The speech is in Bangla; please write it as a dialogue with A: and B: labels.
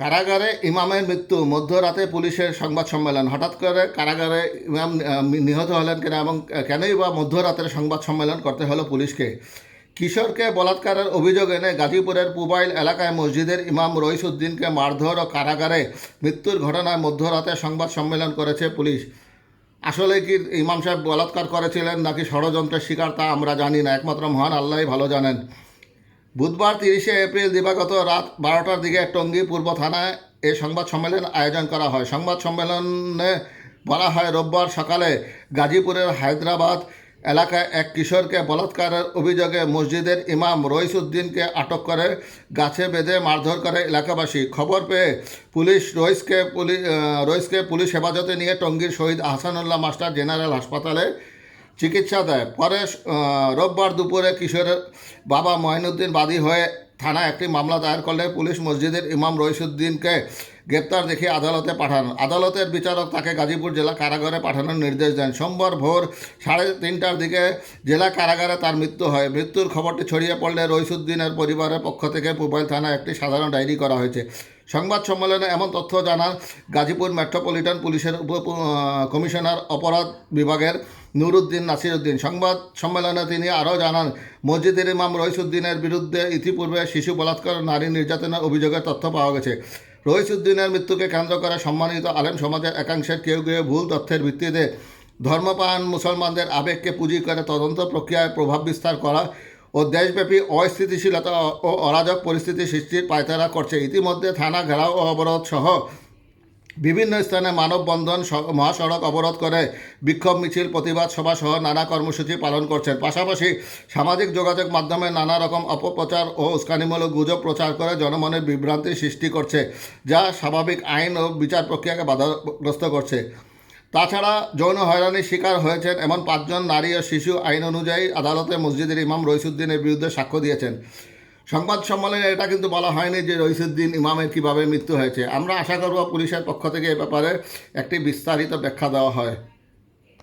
A: কারাগারে ইমামের মৃত্যু, মধ্যরাতে পুলিশের সংবাদ সম্মেলন। হঠাৎ করে কারাগারে ইমাম নিহত হলেন কেন এবং কেনই বা মধ্যরাতের সংবাদ সম্মেলন করতে হলো পুলিশকে? কিশোরকে বলাৎকারের অভিযোগ এনে গাজীপুরের পুবাইল এলাকায় মসজিদের ইমাম রইস উদ্দিনকে মারধর ও কারাগারে মৃত্যুর ঘটনায় মধ্যরাতে সংবাদ সম্মেলন করেছে পুলিশ। আসলে কি ইমাম সাহেব বলাৎকার করেছিলেন নাকি ষড়যন্ত্রের শিকার তা আমরা জানি না। একমাত্র মহান আল্লাহই ভালো জানেন। বুধবার তিরিশে এপ্রিল দিবাগত রাত বারোটার দিকে টঙ্গী পূর্ব থানায় এ সংবাদ সম্মেলন আয়োজন করা হয়। সংবাদ সম্মেলনে বলা হয়, রোববার সকালে গাজীপুরের হায়দ্রাবাদ এলাকায় এক কিশোরকে বলাৎকারের অভিযোগে মসজিদের ইমাম রইস উদ্দিনকে আটক করে, গাছে বেঁধে মারধর করে এলাকাবাসী। খবর পেয়ে পুলিশ রইসকে পুলিশ রইসকে পুলিশ হেফাজতে নিয়ে টঙ্গীর শহীদ আহসানুল্লাহ মাস্টার জেনারেল হাসপাতালে চিকিৎসা দেয় পরে রোববার দুপুরে কিশোরের বাবা মঈনুদ্দিন বাদী হয়ে থানায় একটি মামলা দায়ের করলে পুলিশ মসজিদের ইমাম রইসুদ্দিনকে গ্রেপ্তার দেখিয়ে আদালতে পাঠান। আদালতের বিচারক তাকে গাজীপুর জেলা কারাগারে পাঠানোর নির্দেশ দেন। সোমবার ভোর সাড়ে তিনটার দিকে জেলা কারাগারে তার মৃত্যু হয়। মৃত্যুর খবরটি ছড়িয়ে পড়লে রইসুদ্দিনের পরিবারের পক্ষ থেকে মোবাইল থানায় একটি সাধারণ ডায়েরি করা হয়েছে। সংবাদ সম্মেলনে এমন তথ্য জানান গাজীপুর মেট্রোপলিটন পুলিশের উপ কমিশনার অপরাধ বিভাগের নুরুদ্দিন নাসিরুদ্দিন। সংবাদ সম্মেলনে তিনি আরও জানান, মসজিদের ইমাম রইসুদ্দিনের বিরুদ্ধে ইতিপূর্বে শিশু বলাৎকার নারী নির্যাতনের অভিযোগের তথ্য পাওয়া গেছে। রইসুদ্দিনের মৃত্যুকে কেন্দ্র করে সম্মানিত আলেম সমাজের একাংশের কেউ কেউ ভুল তথ্যের ভিত্তিতে ধর্মপান মুসলমানদের আবেগকে পুঁজি করে তদন্ত প্রক্রিয়ায় প্রভাব বিস্তার করা ও দেশব্যাপী অস্থিতিশীলতা ও অরাজক পরিস্থিতি সৃষ্টির পায়তারা করছে। ইতিমধ্যে থানা ঘেরাও অবরোধ সহ বিভিন্ন স্থানে মানববন্ধন মহাসড়ক অবরোধ করে বিক্ষোভ মিছিল, প্রতিবাদ সভা সহ নানা কর্মসূচি পালন করছেন। পাশাপাশি সামাজিক যোগাযোগ মাধ্যমে নানা রকম অপপ্রচার ও উস্কানিমূলক গুজব প্রচার করে জনমনে বিভ্রান্তি সৃষ্টি করছে, যা স্বাভাবিক আইন ও বিচার প্রক্রিয়াকে বাধাগ্রস্ত করছে। তাছাড়া যৌন হয়রানির শিকার হয়েছেন এমন পাঁচজন নারী ও শিশু আইন অনুযায়ী আদালতে মসজিদের ইমাম রইসুদ্দিনের বিরুদ্ধে সাক্ষ্য দিয়েছেন। সংবাদ সম্মেলনে এটা কিন্তু বলা হয়নি যে রইসুদ্দিন ইমামের কীভাবে মৃত্যু হয়েছে। আমরা আশা করব পুলিশের পক্ষ থেকে এ ব্যাপারে একটি বিস্তারিত ব্যাখ্যা দেওয়া হয়।